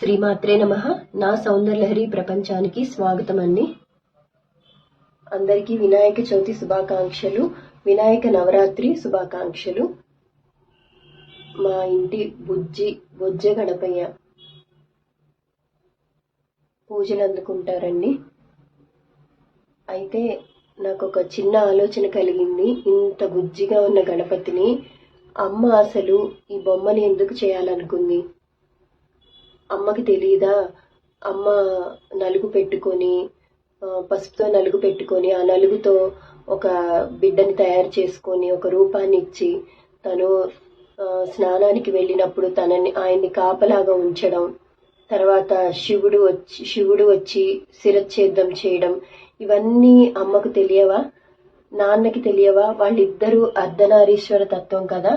శ్రీమాత్రే నమ. నా సౌందర్యలహరి ప్రపంచానికి స్వాగతం అండి అందరికీ వినాయక చవితి శుభాకాంక్షలు వినాయక నవరాత్రి శుభాకాంక్షలు. మా ఇంటి బుజ్జి బొజ్జ గణపయ్య పూజలు అందుకుంటారండి. అయితే నాకు ఒక చిన్న ఆలోచన కలిగింది. ఇంత బుజ్జిగా ఉన్న గణపతిని అమ్మ అసలు ఈ బొమ్మని ఎందుకు చేయాలనుకుంది? అమ్మకి తెలియదా అమ్మ నలుగు పెట్టుకొని పసుపుతో నలుగు పెట్టుకొని ఆ నలుగుతో ఒక బిడ్డని తయారు చేసుకొని ఒక రూపాన్ని ఇచ్చి తను స్నానానికి వెళ్ళినప్పుడు తనని ఆయన్ని కాపలాగా ఉంచడం తర్వాత శివుడు వచ్చి శివుడు వచ్చి శిరచ్ఛేదం చేయడం ఇవన్నీ అమ్మకు తెలియవా? నాన్నకి తెలియవా? వాళ్ళిద్దరూ అర్ధనారీశ్వర తత్వం కదా?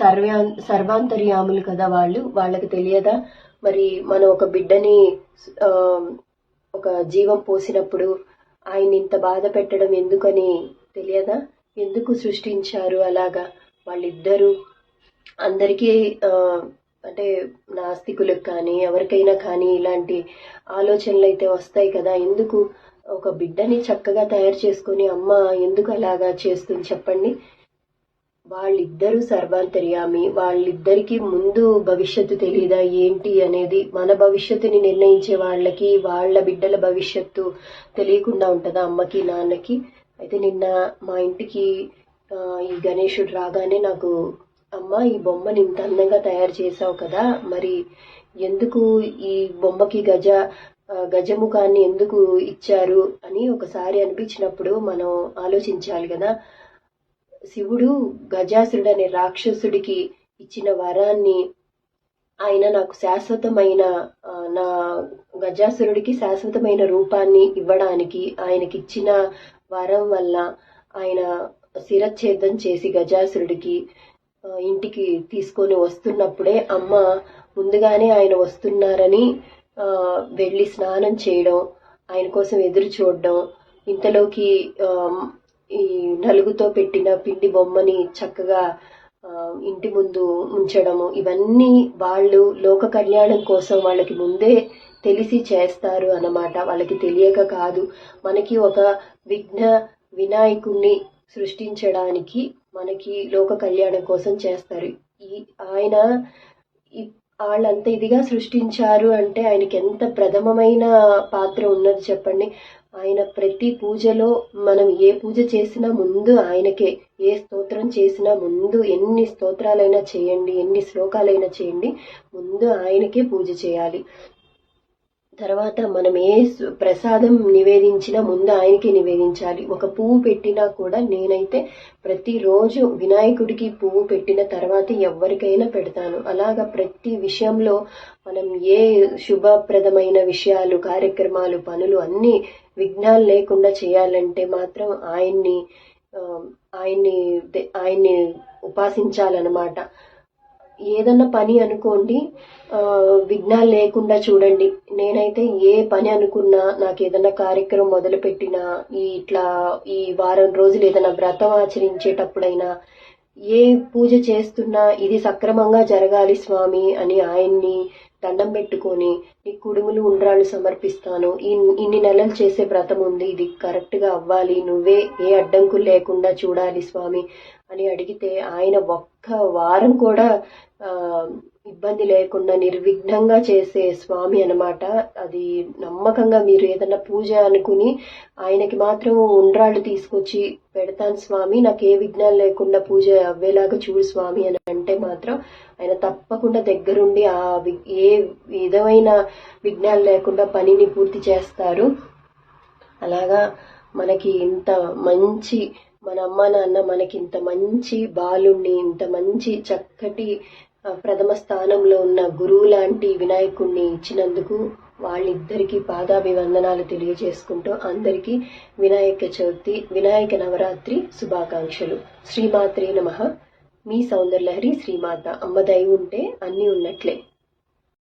సర్వా సర్వాంతర్యాములు కదా వాళ్ళు? వాళ్ళకి తెలియదా? మరి మనం ఒక బిడ్డని ఒక జీవం పోసినప్పుడు ఆయన ఇంత బాధ పెట్టడం ఎందుకని తెలియదా? ఎందుకు సృష్టించారు అలాగా? వాళ్ళిద్దరూ అందరికీ అంటే నాస్తికులకు కానీ ఎవరికైనా కానీ ఇలాంటి ఆలోచనలు అయితే వస్తాయి కదా? ఎందుకు ఒక బిడ్డని చక్కగా తయారు చేసుకొని అమ్మ ఎందుకు అలాగా చేస్తుంది చెప్పండి? వాళ్ళిద్దరూ సర్వాంతర్యామి వాళ్ళిద్దరికి ముందు భవిష్యత్తు తెలియదా ఏంటి అనేది మన భవిష్యత్తుని నిర్ణయించే వాళ్ళకి వాళ్ళ బిడ్డల భవిష్యత్తు తెలియకుండా ఉంటుందా అమ్మకి నాన్నకి? అయితే నిన్న మా ఇంటికి ఈ గణేషుడు రాగానే నాకు అమ్మ ఈ బొమ్మని ఇంత అందంగా తయారు చేసావు కదా మరి ఎందుకు ఈ బొమ్మకి గజ గజముఖాన్ని ఎందుకు ఇచ్చారు? అని ఒకసారి అనిపించినప్పుడు మనం ఆలోచించాలి కదా. శివుడు గజాసురుడు అనే రాక్షసుడికి ఇచ్చిన వరాన్ని ఆయన నాకు శాశ్వతమైన నా గజాసురుడికి శాశ్వతమైన రూపాన్ని ఇవ్వడానికి ఆయనకిచ్చిన వరం వల్ల ఆయన శిరచ్ఛేదం చేసి గజాసురుడికి ఇంటికి తీసుకొని వస్తున్నప్పుడే అమ్మ ముందుగానే ఆయన వస్తున్నారని వెళ్ళి స్నానం చేయడం ఆయన కోసం ఎదురు చూడడం ఇంతలోకి ఈ నలుగుతో పెట్టిన పిండి బొమ్మని చక్కగా ఇంటి ముందు ఉంచడము ఇవన్నీ వాళ్ళు లోక కళ్యాణం కోసం వాళ్ళకి ముందే తెలిసి చేస్తారు అన్నమాట. వాళ్ళకి తెలియక కాదు. మనకి ఒక విఘ్న వినాయకుణ్ణి సృష్టించడానికి మనకి లోక కళ్యాణం కోసం చేస్తారు. ఈ ఆయన వాళ్ళంత ఇదిగా సృష్టించారు అంటే ఆయనకి ఎంత ప్రథమమైన పాత్ర ఉన్నది చెప్పండి. ఆయన ప్రతి పూజలో మనం ఏ పూజ చేసినా ముందు ఆయనకే ఏ స్తోత్రం చేసినా ముందు ఎన్ని స్తోత్రాలైనా చేయండి ఎన్ని శ్లోకాలైనా చేయండి ముందు ఆయనకే పూజ చేయాలి. తర్వాత మనం ఏ ప్రసాదం నివేదించినా ముందు ఆయనకి నివేదించాలి. ఒక పువ్వు పెట్టినా కూడా నేనైతే ప్రతిరోజు వినాయకుడికి పువ్వు పెట్టిన తర్వాత ఎవరికైనా పెడతాను. అలాగా ప్రతి విషయంలో మనం ఏ శుభప్రదమైన విషయాలు కార్యక్రమాలు పనులు అన్నీ విఘ్నాలు లేకుండా చేయాలంటే మాత్రం ఆయన్ని ఆయన్ని దే- ఆయన్ని ఉపాసించాలన్నమాట. ఏదన్నా పని అనుకోండి విఘ్నాలు లేకుండా చూడండి. నేనైతే ఏ పని అనుకున్నా నాకు ఏదైనా కార్యక్రమం మొదలుపెట్టినా ఈ ఇట్లా ఈ వారం రోజులు ఏదైనా వ్రతం ఆచరించేటప్పుడైనా ఏ పూజ చేస్తున్నా ఇది సక్రమంగా జరగాలి స్వామి అని ఆయన్ని దండం పెట్టుకొని నీ కుడుములు ఉండ్రాళ్ళు సమర్పిస్తాను. ఇన్ని నెలలు చేసే వ్రతం ఉంది. ఇది కరెక్ట్గా అవ్వాలి. నువ్వే ఏ అడ్డంకులు లేకుండా చూడాలి స్వామి అని అడిగితే ఆయన ఒక్క వారం కూడా ఆ, ఇబ్బంది లేకుండా నిర్విఘ్నంగా చేసే స్వామి అన్నమాట. అది నమ్మకంగా మీరు ఏదైనా పూజ అనుకుని ఆయనకి మాత్రం ఉండ్రాళ్ళు తీసుకొచ్చి పెడతాను స్వామి. నాకు ఏ విఘ్నాలు లేకుండా పూజ అవ్వేలాగా చూడు స్వామి అని అంటే మాత్రం ఆయన తప్పకుండా దగ్గరుండి ఆ ఏ విధమైన విఘ్నాలు లేకుండా పనిని పూర్తి చేస్తారు. అలాగా మనకి ఇంత మంచి మన అమ్మ నాన్న మనకి ఇంత మంచి బాలుణ్ణి ఇంత మంచి చక్కటి ప్రథమ స్థానంలో ఉన్న గురువు లాంటి వినాయకుణ్ణి ఇచ్చినందుకు వాళ్ళిద్దరికీ పాదాభివందనాలు తెలియజేసుకుంటూ అందరికీ వినాయక చవితి వినాయక నవరాత్రి శుభాకాంక్షలు. శ్రీమాత్రే నమ. మీ సౌందర్యలహరి శ్రీమాత. అమ్మ దయ ఉంటే అన్నీ ఉన్నట్లే.